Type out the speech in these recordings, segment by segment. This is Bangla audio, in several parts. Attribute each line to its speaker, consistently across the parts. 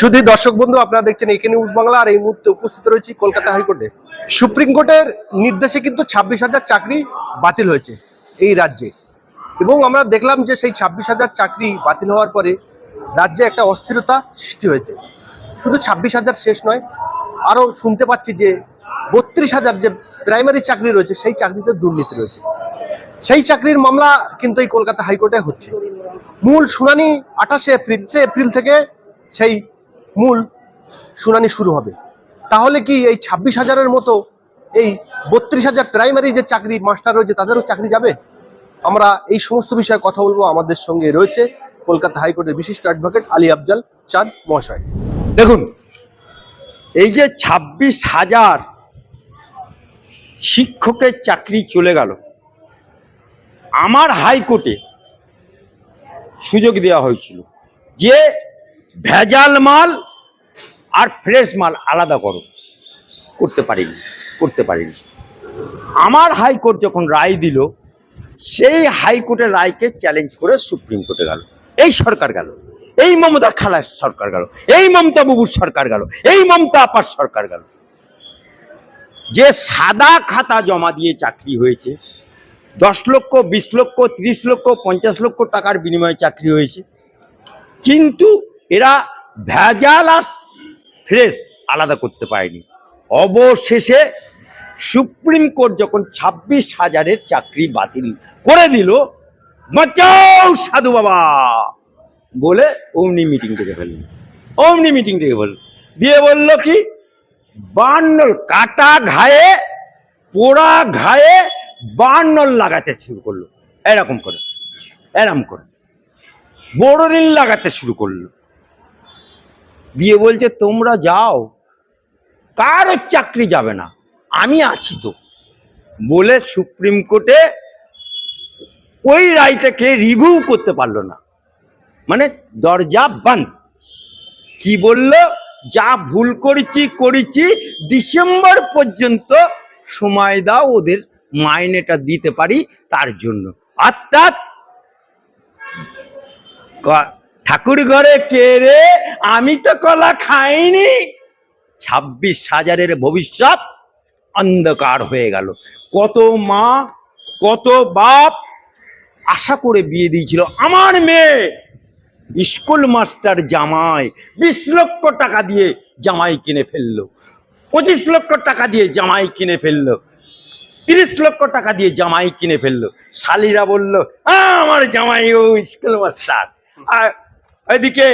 Speaker 1: শুধু দর্শক বন্ধু, আপনারা দেখছেন একে নিউজ বাংলা, আর এই মুহূর্তে উপস্থিত রয়েছি কলকাতা হাইকোর্টে। সুপ্রিম কোর্টের নির্দেশে কিন্তু ছাব্বিশ হাজার চাকরি বাতিল হয়েছে এই রাজ্যে। এবং আমরা দেখলাম যে সেই ছাব্বিশ হাজার চাকরি বাতিল হওয়ার পরে রাজ্যে একটা অস্থিরতা সৃষ্টি হয়েছে। শুধু ছাব্বিশ হাজার শেষ নয়, আরও শুনতে পাচ্ছি যে বত্রিশ হাজার যে প্রাইমারি চাকরি রয়েছে, সেই চাকরিতে দুর্নীতি রয়েছে। সেই চাকরির মামলা কিন্তু এই কলকাতা হাইকোর্টে হচ্ছে। মূল শুনানি আঠাশে এপ্রিল এপ্রিল থেকে সেই মূল শুনানি শুরু হবে। তাহলে কি এই ছাব্বিশ হাজারের মতো এই বত্রিশ হাজার প্রাইমারি যে চাকরি মাস্টার রয়েছে তাদেরও চাকরি যাবে? আমরা এই সমস্ত বিষয়ে কথা বলব। আমাদের সঙ্গে রয়েছে কলকাতা হাইকোর্টের বিশিষ্ট অ্যাডভোকেট আলী আফজাল চাঁদ মহাশয়।
Speaker 2: দেখুন, এই যে ছাব্বিশ হাজার শিক্ষকের চাকরি চলে গেল, আমার হাইকোর্টে সুযোগ দেওয়া হয়েছিল যে ভেজাল মাল আর ফ্রেশ মাল আলাদা করো। করতে পারিনি করতে পারিনি। আমার হাইকোর্ট যখন রায় দিল, সেই হাইকোর্টের রায়কে চ্যালেঞ্জ করে সুপ্রিম কোর্টে গেল। এই সরকার গেল। এই মমতা খালার সরকার গেল। এই মমতা বাবুর সরকার গেল। এই মমতা আপার সরকার গেল। যে সাদা খাতা জমা দিয়ে চাকরি হয়েছে, দশ লক্ষ, বিশ লক্ষ, ত্রিশ লক্ষ, পঞ্চাশ লক্ষ টাকার বিনিময়ে চাকরি হয়েছে, কিন্তু এরা ভেজাল আর ফ্রেশ আলাদা করতে পারেনি। অবশেষে সুপ্রিম কোর্ট যখন ছাব্বিশ হাজারের চাকরি বাতিল করে দিল, বাঁচাও সাধু বাবা বলে অমনি মিটিং ডেকে ফেলল। অমনি মিটিং ডেকে ফেলল। দিয়ে বলল কি, বান্নল কাটা ঘায়ে, পোড়া ঘায়ে বান্নল লাগাতে শুরু করল। এরকম করে এরকম করে। ঋণ লাগাতে শুরু করল। দিয়ে বলছে, তোমরা যাও কারও চাকরি যাবে না, আমি আছি তো। বলে সুপ্রিম কোর্টে ওই রায়টাকে রিভিউ করতে পারল না। মানে দরজা বন্ধ। কি বলল? যা ভুল করেছি করেছি, ডিসেম্বর পর্যন্ত সময় দাও, ওদের মাইনেটা দিতে পারি তার জন্য। অর্থাৎ ঠাকুর ঘরে কে রে? আমি তো কলা খাইনি। ছাব্বিশ হাজারের ভবিষ্যৎ অন্ধকার হয়ে গেল। কত মা কত বাপ আশা করে বিয়ে দিয়েছিল। আমার মেয়ে স্কুল মাস্টার জামাই বিশ লক্ষ টাকা দিয়ে জামাই কিনে ফেলল। পঁচিশ লক্ষ টাকা দিয়ে জামাই কিনে ফেলল। তিরিশ লক্ষ টাকা দিয়ে জামাই কিনে ফেলল। শালিরা বলল "আহ, আমার জামাই ও স্কুল মাস্টার। আর এদিকে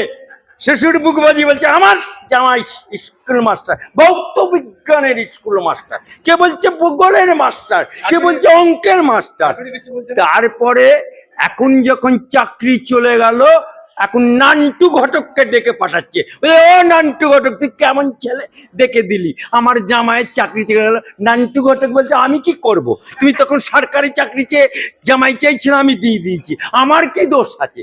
Speaker 2: শ্বশুর বুকবাজি বলছে, আমার জামাই স্কুল মাস্টার, ভৌত বিজ্ঞানের স্কুল মাস্টার। কে বলছে ভূগোলের মাস্টার? কে বলছে অঙ্কের মাস্টার? তারপরে এখন যখন চাকরি চলে গেল, এখন নান্টু ঘটককে ডেকে পাঠাচ্ছে। ও নান্টু ঘটক, তুই কেমন ছেলে? দেখে দিলি। আমার জামাইয়ের চাকরি চলে গেল। নান্টু ঘটক বলছে, আমি কি করব? তুমি তখন সরকারি চাকরি চেয়ে জামাই চাইছিল, আমি দিয়ে দিয়েছি। আমার কি দোষ আছে?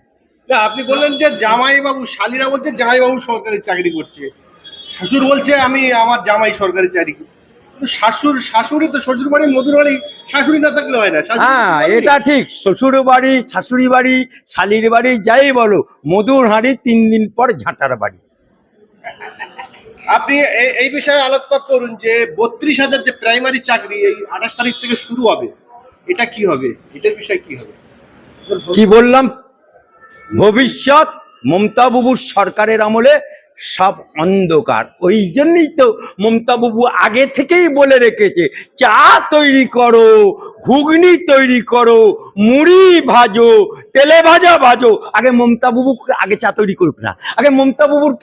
Speaker 1: না আপনি বললেন যে জামাই বাবু শালিরা বলছে জামাই বাবু সরকারি চাকরি করছে। শ্বশুর বলছে আমি আমার জামাই সরকারি চাকরি শাশুর শাশুড়ি তো শ্বশুর বাড়ি মধুর বাড়ি শাশুড়ি না থাকলে হয় না।
Speaker 2: হ্যাঁ এটা ঠিক। শ্বশুর বাড়ি শাশুড়ি বাড়ি শালির বাড়ি যাই বলো মধুর হাঁড়ি তিন দিন পর ঝাঁটার বাড়ি।
Speaker 1: আপনি এই বিষয়ে আলোকপাত করুন যে বত্রিশ হাজার যে প্রাইমারি চাকরি এই আঠাশ তারিখ থেকে শুরু হবে এটা কি হবে? এটার বিষয়ে কি হবে?
Speaker 2: কি বললাম? ভবিষ্যৎ মমতা বাবুর সরকারের আমলে সব অন্ধকার। ওই জন্যই তো মমতা বাবু আগে থেকেই বলে রেখেছে, চা তৈরি করো, ঘুগনি তৈরি করো, মুড়ি ভাজো, তেলে ভাজা ভাজো। আগে মমতা বাবু আগে চা তৈরি করুক না, আগে মমতা বাবুর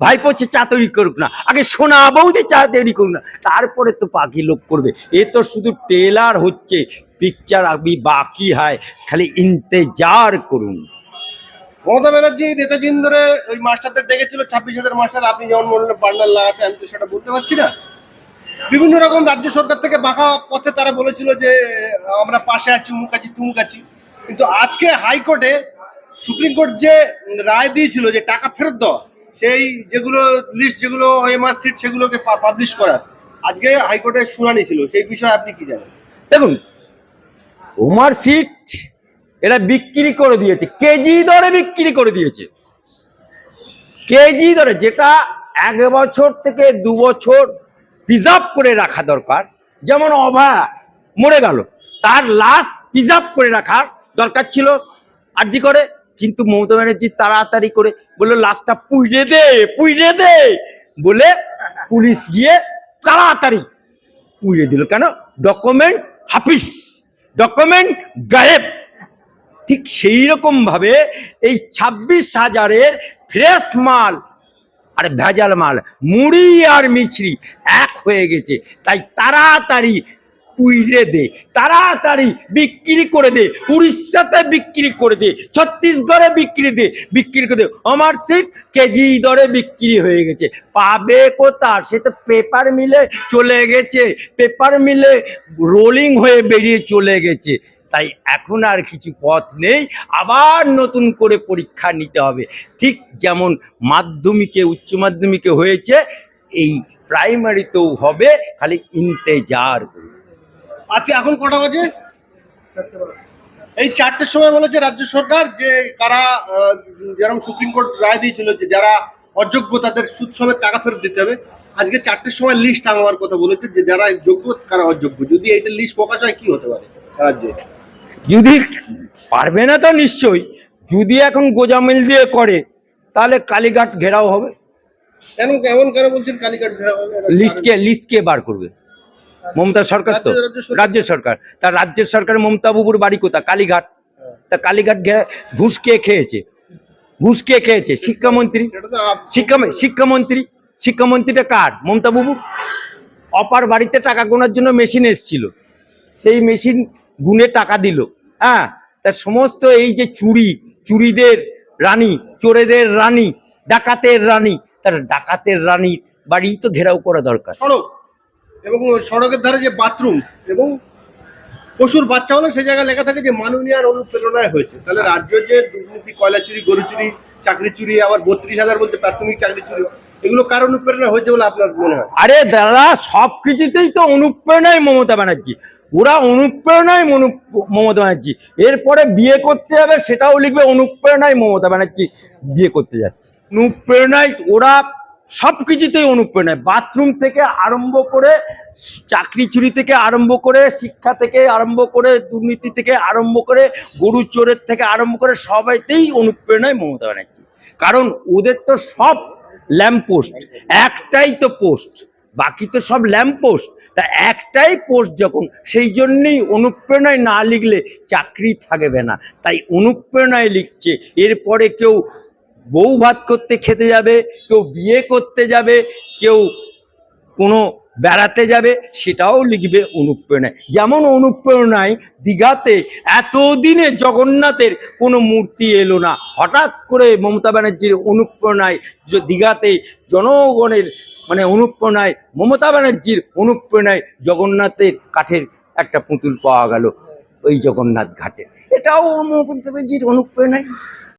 Speaker 2: ভাইপো হচ্ছে চা তৈরি করুক না, আগে সোনা বৌদি চা তৈরি করুক না, তারপরে তো পাখি লোক করবে। এ তো শুধু টেলার হচ্ছে, পিকচার আবি বাকি হয়, খালি ইন্তেজার করুন।
Speaker 1: মমতা ব্যানার্জি নেতাজি ধরে ওই মাস্টারদের ডেকেছিল, ছাব্বিশ হাজার মাস্টার। আপনি যেমন বললেন, বান্ডাল লাগাতে, আমি তো সেটা বলতে পারছি না। বিভিন্ন রকম রাজ্য সরকার থেকে বাঁকা পথে তারা বলেছিল যে, আমরা পাশে আছি উমুক আছি, তুমুক আছি। কিন্তু আজকে হাইকোর্টে সুপ্রিম কোর্ট যে রায় দিয়েছিল যে টাকা ফেরত দেওয়া, সেই যেগুলো লিস্ট যেগুলো এমআর সিট সেগুলোকে পাবলিশ করার আজকে হাইকোর্টে শুনানি ছিল। সেই বিষয়ে আপনি কি জানেন?
Speaker 2: দেখুন ওমার সিট এরা বিক্রি করে দিয়েছে। কেজি দরে বিক্রি করে দিয়েছে। কেজি দরে যেটা এক বছর থেকে দু বছর প্রিজার্ভ করে রাখা দরকার, যেমন অভা মরে গেল, তার লাশ প্রিজার্ভ করে রাখার দরকার ছিল, আর্জি করে, কিন্তু মমতা ব্যানার্জি তাড়াতাড়ি করে বলল, লাশটা পুইড়ে দে পুইড়ে দে। বলে পুলিশ গিয়ে তাড়াতাড়ি উড়িয়ে দিল। কেন? ডকুমেন্ট হাফিস ডকুমেন্ট গায়েব। ঠিক সেই রকম ভাবে এই ছাব্বিশ হাজারের ফ্রেশ মাল আর ভেজাল মাল, মুড়ি আর মিছরি এক হয়ে গেছে। তাই তাড়াতাড়ি উইরে দে, তাড়াতাড়ি বিক্রি করে দে, উড়িষ্যাতে বিক্রি করে দে, ছত্তিশগড়ে বিক্রি দে, বিক্রি করে দে। আমার সিট কেজি দরে বিক্রি হয়ে গেছে। পাবে কোথা সে তো পেপার মিলে চলে গেছে। পেপার মিলে রোলিং হয়ে বেরিয়ে চলে গেছে। তাই এখন আর কিছু পথ নেই। আবার নতুন করে পরীক্ষা নিতে হবে। ঠিক যেমন মাধ্যমিকে, উচ্চ মাধ্যমিকে হয়েছে, এই প্রাইমারিতেও হবে, খালি ইন্তেজার
Speaker 1: আজকে এখন কটা বাজে? এই চারটের সময় বলেছে রাজ্য সরকার যে কারা যেরকম সুপ্রিম কোর্ট রায় দিয়েছিল যে যারা অযোগ্য তাদের সুদ সমেত টাকা ফেরত দিতে হবে। আজকে চারটের সময় লিস্ট টাঙাবার কথা বলেছে যে যারা যোগ্য কারা অযোগ্য। যদি এইটা লিস্ট প্রকাশ হয়, কি হতে পারে রাজ্যে?
Speaker 2: যদি পারবে না তো নিশ্চয়ই। যদি এখন গোজামিল দিয়ে করে তাহলে কালীঘাট ঘেরাও হবে।
Speaker 1: কেন এমন কেন বলছেন কালীঘাট ঘেরা হবে?
Speaker 2: লিস্ট কে লিস্ট কে বার করবে? মমতা সরকার তো।
Speaker 1: রাজ্য- সরকার।
Speaker 2: রাজ্য সরকার। তা রাজ্যের সরকার মমতা বাবুর বাড়ি কোথা কালীঘাট। তা কালীঘাট ঘুষ কে খেয়েছে? ঘুষ কে খেয়েছে? শিক্ষামন্ত্রী। শিক্ষা শিক্ষামন্ত্রী। শিক্ষামন্ত্রীটা কার? মমতা বাবু অপার বাড়িতে টাকা গোনার জন্য মেশিন এসছিল। সেই মেশিন গুনে টাকা দিল। হ্যাঁ তার সমস্ত এই যে চুরি চুরিদের রানী চোরেদের রানী ডাকাতের রানী তার ডাকাতের রানীর বাড়ি তো ঘেরাও করা দরকার।
Speaker 1: সড়ক এবং সড়কের ধারে যে বাথরুম এবং পশুর বাচ্চা হলে সে জায়গায় লেখা থাকে যে মাননীয়ার অনুপ্রেরণায় হয়েছে। তাহলে রাজ্য যে দুর্নীতি কয়লা চুরি গরু চুরি চাকরি চুরি আবার বত্রিশ হাজার বলতে প্রাথমিক চাকরি চুরি এগুলো কার অনুপ্রেরণা হয়েছে বলে আপনার মনে হয়?
Speaker 2: আরে দাদা সব কিছুতেই তো অনুপ্রেরণায় মমতা ব্যানার্জি। ওরা অনুপ্রেরণায় মমতা ব্যানার্জি। এরপরে বিয়ে করতে যাবে সেটাও লিখবে অনুপ্রেরণায় মমতা ব্যানার্জি বিয়ে করতে যাচ্ছে। অনুপ্রেরণায় ওরা সব কিছুতেই অনুপ্রেরণায়। বাথরুম থেকে আরম্ভ করে, চাকরি চুরি থেকে আরম্ভ করে, শিক্ষা থেকে আরম্ভ করে, দুর্নীতি থেকে আরম্ভ করে, গরু চোরের থেকে আরম্ভ করে, সবাইতেই অনুপ্রেরণায় মমতা ব্যানার্জি। কারণ ওদের তো সব ল্যাম্পপোস্ট, একটাই তো পোস্ট। বাকি তো সব ল্যাম্পপোস্ট তা একটাই পোস্ট যখন, সেই জন্যেই অনুপ্রেরণায় না লিখলে চাকরি থাকবে না। তাই অনুপ্রেরণায় লিখছে, এরপরে কেউ বউ ভাত করতে খেতে যাবে, কেউ বিয়ে করতে যাবে, কেউ কোনো বেড়াতে যাবে, সেটাও লিখবে অনুপ্রেরণায়। যেমন অনুপ্রেরণায় দীঘাতে এতদিনে জগন্নাথের কোনো মূর্তি এলো না। হঠাৎ করে মমতা ব্যানার্জির অনুপ্রেরণায় দীঘাতে জনগণের মানে অনুপ্রেরণায় মমতা ব্যানার্জির অনুপ্রেরণায় জগন্নাথের কাঠের একটা পুতুল পাওয়া গেল ওই জগন্নাথ ঘাটে। এটাও মমতা ব্যানার্জির অনুপ্রেরণায়।